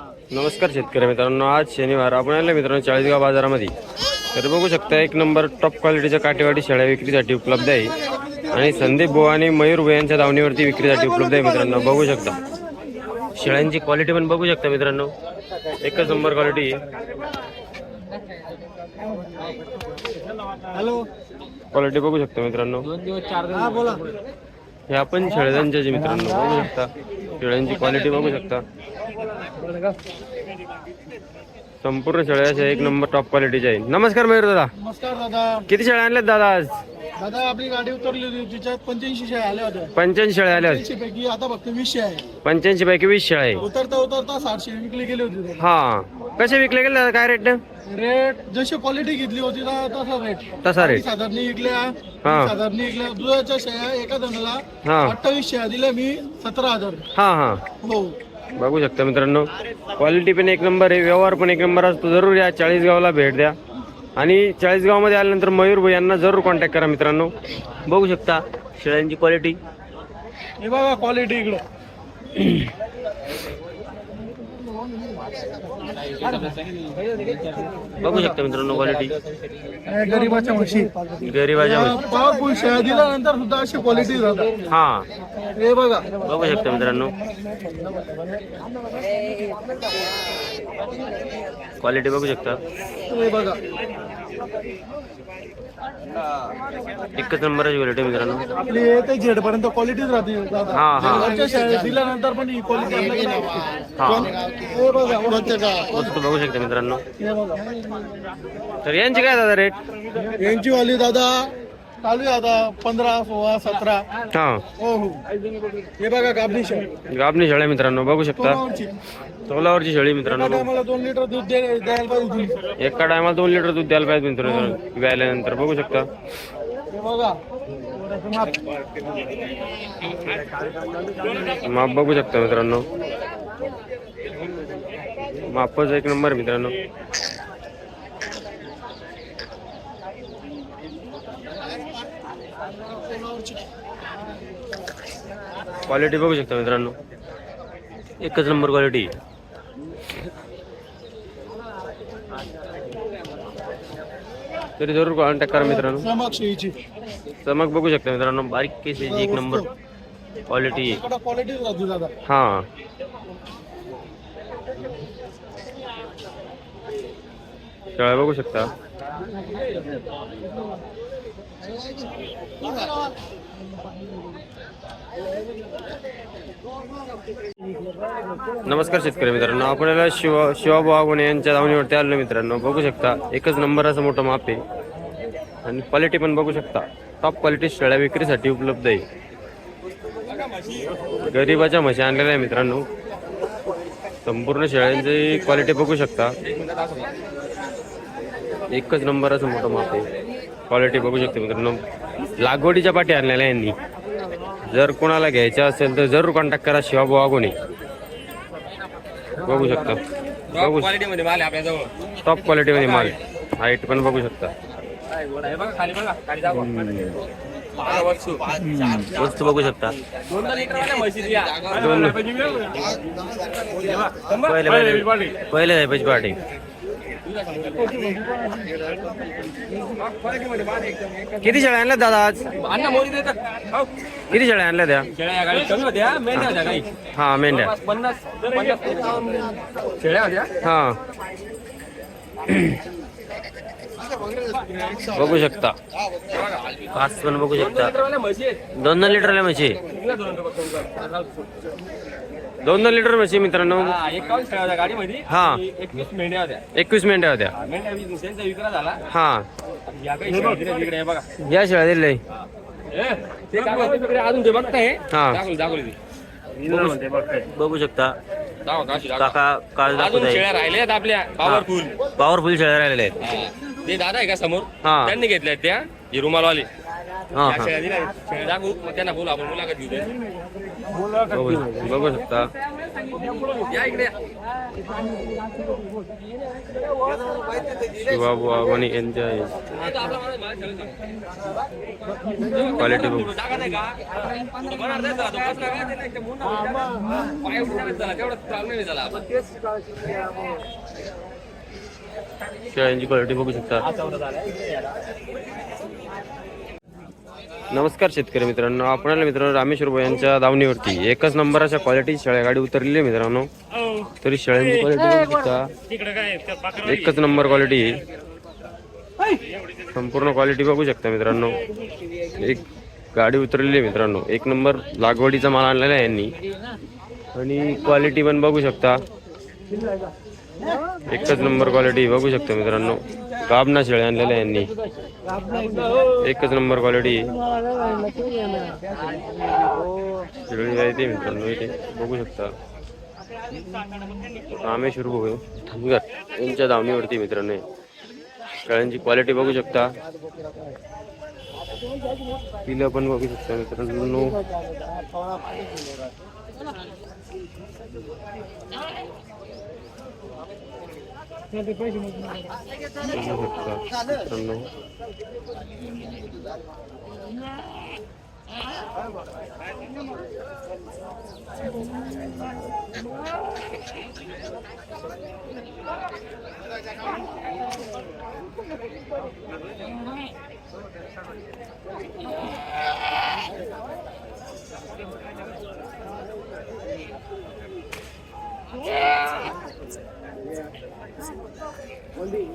नमस्कार शेतकरी मित्रांनो आज शनिवार. आपण आले मित्रांनो चाळीसगाव बाजारामध्ये. तर बघू शकता एक नंबर टॉप क्वालिटीच्या काटेवाडी शेळ्या विक्रीसाठी उपलब्ध आहे. आणि संदीप भाऊ आणि मयूर भाऊ यांच्या दावणीवरती विक्रीसाठी उपलब्ध आहे मित्रांनो. बघू शकता. शेळ्यांची क्वालिटी पण बघू शकता मित्रांनो. एकच नंबर क्वालिटी हॅलो. क्वालिटी बघू शकता मित्रांनो. दोन दिवस चार हा बोला. हे आपण शेळ्यांचे मित्रांनो बघू शकता. शेळ्यांची क्वालिटी बघू शकता. संपूर्ण शेळ्या अशा एक नंबर टॉप क्वालिटीच्या आहे नमस्कार मयूर दादा. नमस्कार दादा. किती शेळ्या आणल्यात दादा आज? दादा आपली गाडी उतरली होती तिच्यात पंच्याऐंशी शेळ्या आल्या होत्या. पंच्याऐंशी शेळ्या आल्या ऐंशी पैकी आता फक्त वीस शेळ्या आहे. पंच्याऐंशी पैकी वीस शेळ्या आहे. उतरता उतरता सातशे विकली गेली होती दादा. हा. कसे विकले गेले दादा? काय रेट रेट जशी क्वालिटी घेतली होती ना तसा रेट तसा रेट साधारणी विकल्या हा. साधारणी विकल्या. दुधाच्या शेळ्या एका जणाला हा. अठ्ठावीस शेळ्या दिल्या मी सतरा हजार. हा हा. हो. बघू शकता मित्रांनो. क्वालिटी पण एक नंबर आहे व्यवहार पण एक नंबर असतो. जरूर या चाळीसगावला भेट द्या. आणि चाळीसगावमध्ये आल्यानंतर मयूर भाई यांना जरूर कॉन्टॅक्ट करा मित्रांनो. बघू शकता. शेळ्यांची क्वालिटी हे बघा क्वालिटी इकडं. बघू शकता मित्रांनो क्वालिटी गरीबाच्या म्हशी. गरीबाच्या पॉवरफुल शेळ्या दिल्यानंतर सुद्धा अशी क्वालिटी हा. हे बघा. बघू शकता मित्रांनो. क्वालिटी बघू शकता. हे बघा. एकच नंबरची क्वालिटी मित्रांनो. आपली ते झेड पर्यंत क्वालिटीच राहते. हा, हा. दिल्यानंतर पण ही क्वालिटी हा. वस्तू बघू शकता मित्रांनो. तर यांची काय दादा रेट यांची वाली दादा चालू आहे आता पंधरा सोळा सतरा. हा. हो हो. हे बघा गाबडी शेळी. गाबणी शेळ्या मित्रांनो बघू शकता. सोनावरची. तोलावरची शेळी मित्रांनो दोन लिटर दूध दे- द्यायला पाहिजे. एका टायमाला दोन लिटर दूध द्यायला पाहिजे मित्रांनो व्यायल्यानंतर बघू शकता. हे बघा. माप बघू शकता मित्रांनो. मापच एक नंबर मित्रांनो. क्वालिटी बघू शकता मित्रांनो. एकच नंबर क्वालिटी तरी जरूर कॉन्टॅक्ट करा मित्रांनो. चमक बघू शकता मित्रांनो. बारीक केसेची एक नंबर क्वालिटी हा. शेळ्या बघू शकता. नमस्कार शेतकरी मित्रांनो आपल्याला शिवा शिवाभाऊ आगोणे यांच्या धावणीवरती आलो मित्रांनो. बघू शकता एकच नंबर असं मोठं माप आहे. आणि क्वालिटी पण बघू शकता. टॉप क्वालिटी शेळ्या विक्रीसाठी उपलब्ध आहे. गरीबाच्या म्हशी आणलेल्या आहे मित्रांनो. संपूर्ण शेळ्यांची क्वालिटी बघू शकता. एकच नंबर असं मोठं माप आहे. क्वालिटी बघू शकता मित्रांनो. लागवडीच्या पाठी आणलेल्या यांनी. जर कोणाला घ्यायचं असेल तर जरूर कॉन्टॅक्ट करा शिवाभाऊ आगोने. बघू शकता. बघू टॉप क्वालिटीमध्ये माल हाईट पण बघू शकता. वस्तू बघू शकता? पहिले पहिले जायपाची पार्टी किती शेळ्या आणल्या दादा आज अण्णा मोरी देतात हो. किती शेळ्या आणल्या त्या शेळ्या या गाडीत कमी होत्या मेंढ्या होत्या काही हा मेंढ्या पन्नास पन्नास शेळ्या होत्या हा बघू शकता. कास पण बघू शकता. दोन दोन लिटरला म्हशी. दोन. दोन लिटर म्हशी मित्रांनो. हा, एकवीस मेंढ्या होत्या एकवीस मेंढ्या होत्या हा, हा. या काही शेळ्या दिल्या तिकडे बघा. या शेळ्या दिले बघू शकता. काका काल दाखवत आहे पॉवरफुल शेळ्या राहिलेल्या आहेत. ते दादा आहे का समोर? हा. त्यांनी घेतल्या त्या. ही रुमालवाले. हा त्या हा. शेळ्या दिल्या शेळ्या दाखवू. मग त्यांना बोलू. आपण मुलाखत घेऊ त्यांची. बघू बघू शकता. या इकडे या. शिवा बुवा यांच्या क्वालिटी बघू. जागा नाही का? तुम्हाला अर्धा झाला, तो कसला काय ते नाही, ते म्हणून पाय उठून नाही तेवढं चालू नाही झाला. शेळ्यांची क्वालिटी बघू शकता. नमस्कार शेतकरी मित्रांनो आपल्याला मित्रांनो रामेश्वर यांच्या दावणीवरती. एकच नंबराच्या क्वालिटी शेळ्या गाडी उतरलेली आहे मित्रांनो. तरी शेळ्यांची क्वालिटी बघू शकता. एकच नंबर क्वालिटी संपूर्ण क्वालिटी बघू शकता मित्रांनो. एक गाडी उतरलेली आहे मित्रांनो. एक नंबर लागवडीचा माल आणलेला आहे यांनी. आणि क्वालिटी पण बघू शकता. एकच नंबर क्वालिटी बघू शकता मित्रांनो. गाबना शेळ्या आणलेल्या यांनी. एकच नंबर क्वालिटी शेळी आहे ते मित्रांनो इथे. बघू शकता. रामेश्वर भाऊ धनगर. यांच्या धावणीवरती मित्रांनो शेळ्यांची क्वालिटी बघू शकता. पिलं पण बघू शकता मित्रांनो. Yeah! Hindi.